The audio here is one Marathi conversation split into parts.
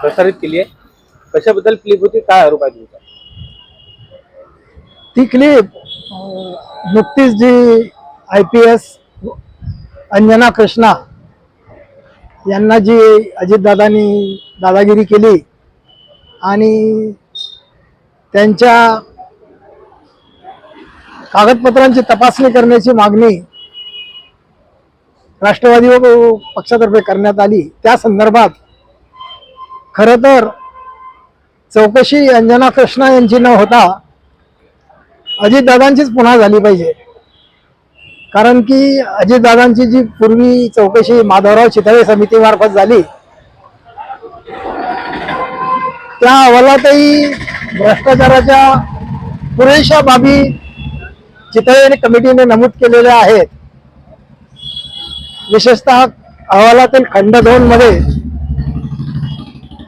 प्रसारित केली आहे. कशाबद्दल क्लिप होती? काय आरोप आहे तुमचा? ती क्लिप नुकतीच जी I P S Anjana Krishna यांना जी अजितदादांनी दादागिरी केली आणि त्यांच्या कागदपत्रांची तपासणी करण्याची मागणी राष्ट्रवादी व पक्षातर्फे करण्यात आली. त्या संदर्भात खरं तर चौकशी अंजना कृष्णा यांची न होता अजितदादांचीच पुन्हा झाली पाहिजे. कारण की अजितदादांची जी पूर्वी चौकशी माधवराव चितळे समितीमार्फत झाली त्या अहवालातही भ्रष्टाचाराच्या पुरेशा बाबी चितळे कमिटीने नमूद केलेल्या आहेत. विशेषतः अहवालातील खंड दोन मध्ये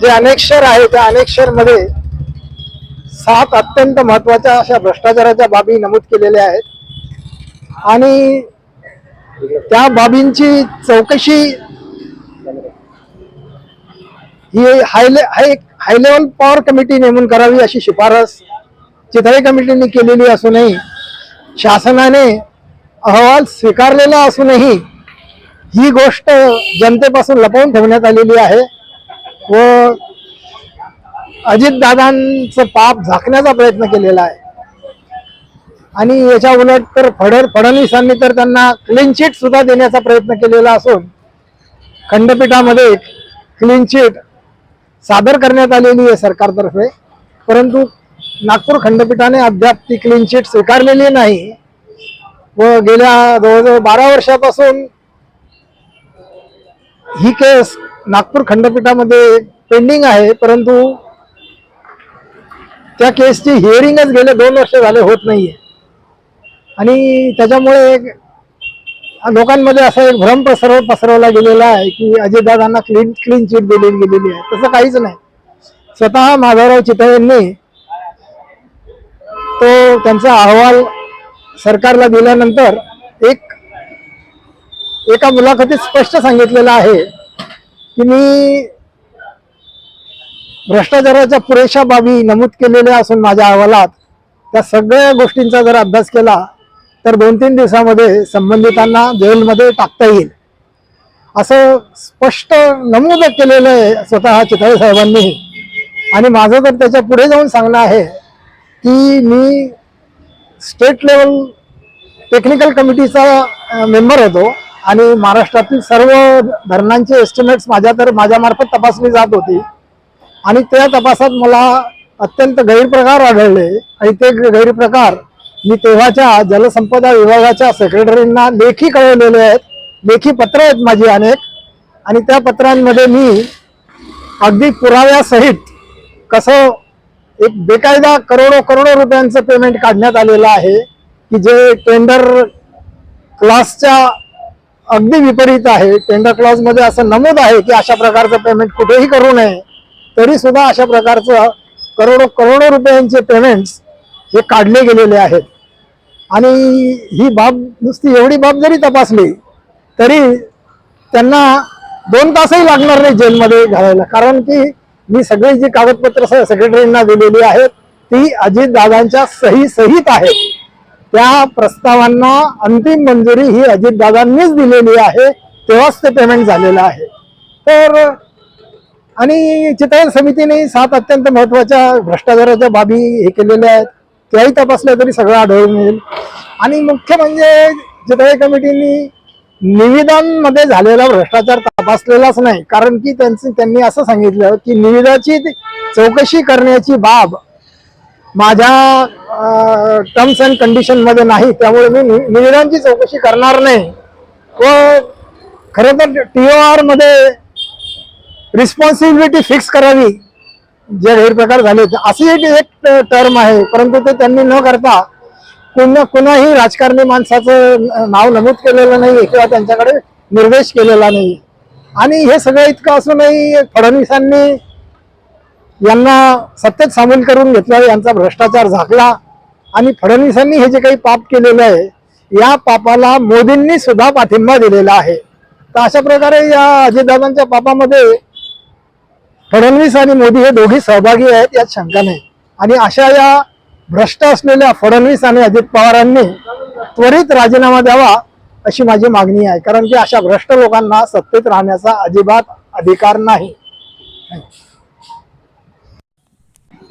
जे अनेक्षर आहे त्या अनेक्षरमध्ये सात अत्यंत महत्त्वाच्या अशा भ्रष्टाचाराच्या बाबी नमूद केलेल्या आहेत. आणि त्या बाबींची चौकशी ही हायले high high level power committee नेमून करावी अशी शिफारस चितळे कमिटीने केलेली असूनही शासनाने अहवाल स्वीकारलेला असूनही ही गोष्ट जनतेपासून लपवून ठेवण्यात आलेली आहे. व अजितदादांचं पाप झाकण्याचा प्रयत्न केलेला आहे. आणि याच्या उलट तर फड फडणवीसांनी तर त्यांना क्लीन चिट सुद्धा देण्याचा प्रयत्न केलेला असून खंडपीठामध्ये क्लीन चिट सादर करण्यात आलेली आहे सरकारतर्फे. परंतु नागपूर खंडपीठाने अद्याप ती क्लीन चिट स्वीकारलेली नाही. व गेल्या जवळजवळ बारा वर्षापासून ही केस नागपूर खंडपीठामध्ये पेंडिंग आहे परंतु त्या केसची हिअरिंगच गेले दोन वर्ष झाले होत नाहीये. आणि त्याच्यामुळे एक लोकांमध्ये असा एक भ्रम पसरव पसरवला गेलेला आहे की अजितदादांना क्लीन क्लीन चिट दिली गेलेली आहे. तसं काहीच नाही. स्वतः माधवराव चितळेंनी तो त्यांचा अहवाल सरकारला दिल्यानंतर एक एका मुलाखतीत स्पष्ट सांगितलेलं आहे की मी भ्रष्टाचाराच्या पुरेशा बाबी नमूद केलेल्या असून माझ्या अहवालात त्या सगळ्या गोष्टींचा जर अभ्यास केला तर दोन तीन दिवसामध्ये संबंधितांना जेलमध्ये टाकता येईल. असं स्पष्ट नमूद केलेलं आहे स्वतः चितळे साहेबांनी. आणि माझं तर त्याच्या पुढे जाऊन सांगणं आहे की मी स्टेट लेवल टेक्निकल कमिटीचा मेंबर होतो. आणि महाराष्ट्रातील सर्व धरणांचे एस्टिमेट्स माझ्या तर माझ्यामार्फत तपासली जात होती. आणि त्या तपासात मला अत्यंत गैरप्रकार आढळले. आणि ते गैरप्रकार मी तेव्हाच्या जलसंपदा विभागाच्या सेक्रेटरींना लेखी कळवलेले आहेत. लेखी पत्र आहेत माझी अनेक. आणि त्या पत्रांमध्ये मी अगदी पुराव्यासहित कसं एक बेकायदा करोडो करोडो रुपयांचं पेमेंट काढण्यात आलेलं आहे की जे टेंडर क्लासच्या अगदी विपरीत आहे. टेंडर क्लॉजमध्ये असं नमूद आहे की अशा प्रकारचं पेमेंट कुठेही करू नये. तरी सुद्धा अशा प्रकारचं करोडो करोडो रुपयांचे पेमेंट्स हे काढले गेलेले आहेत. आणि ही बाब नुसती एवढी बाब जरी तपासली तरी त्यांना दोन तासही लागणार नाही जेलमध्ये घालायला. कारण की मी सगळी जी कागदपत्र सेक्रेटरींना दिलेली आहेत ती अजितदादांच्या सही सहित आहेत. त्या प्रस्तावांना अंतिम मंजुरी ही अजितदादांनीच दिलेली आहे तेव्हाच ते पेमेंट झालेलं आहे. तर आणि चितळ समितीने सात अत्यंत महत्त्वाच्या भ्रष्टाचाराच्या बाबी हे केलेल्या आहेत त्याही तपासल्या तरी सगळं आढळून येईल. आणि मुख्य म्हणजे चितळे कमिटीनी निविदांमध्ये झालेला भ्रष्टाचार तपासलेलाच नाही कारण की त्यांची त्यांनी असं सांगितलं की निविदाची चौकशी करण्याची बाब माझ्या टर्म्स अँड कंडिशनमध्ये नाही त्यामुळे मी नि- निविदांची चौकशी करणार नाही. व खरं तर टीओआरमध्ये रिस्पॉन्सिबिलिटी फिक्स करावी जे गैरप्रकार झाले. ते अशी एक एक टर्म आहे परंतु ते त्यांनी न करता कुणा कुणाही राजकारणी माणसाचं नाव नमूद केलेलं नाही किंवा त्यांच्याकडे निर्देश केलेला नाही आणि हे सगळं इतकं असूनही फडणवीसांनी यांना सत्तेत सामील करून घेतलं यांचा भ्रष्टाचार झाकला आणि फडणवीसांनी हे जे काही पाप केलेलं आहे या पापाला मोदींनी सुद्धा पाठिंबा दिलेला आहे. तर अशा प्रकारे या अजितदादांच्या पापामध्ये फडणवीस आणि मोदी हे दोघी सहभागी आहेत यात शंका नाही. आणि अशा या भ्रष्ट असलेल्या फडणवीस आणि अजित पवारांनी त्वरित राजीनामा द्यावा अशी माझी मागणी आहे. कारण की अशा भ्रष्ट लोकांना सत्तेत राहण्याचा अजिबात अधिकार नाही.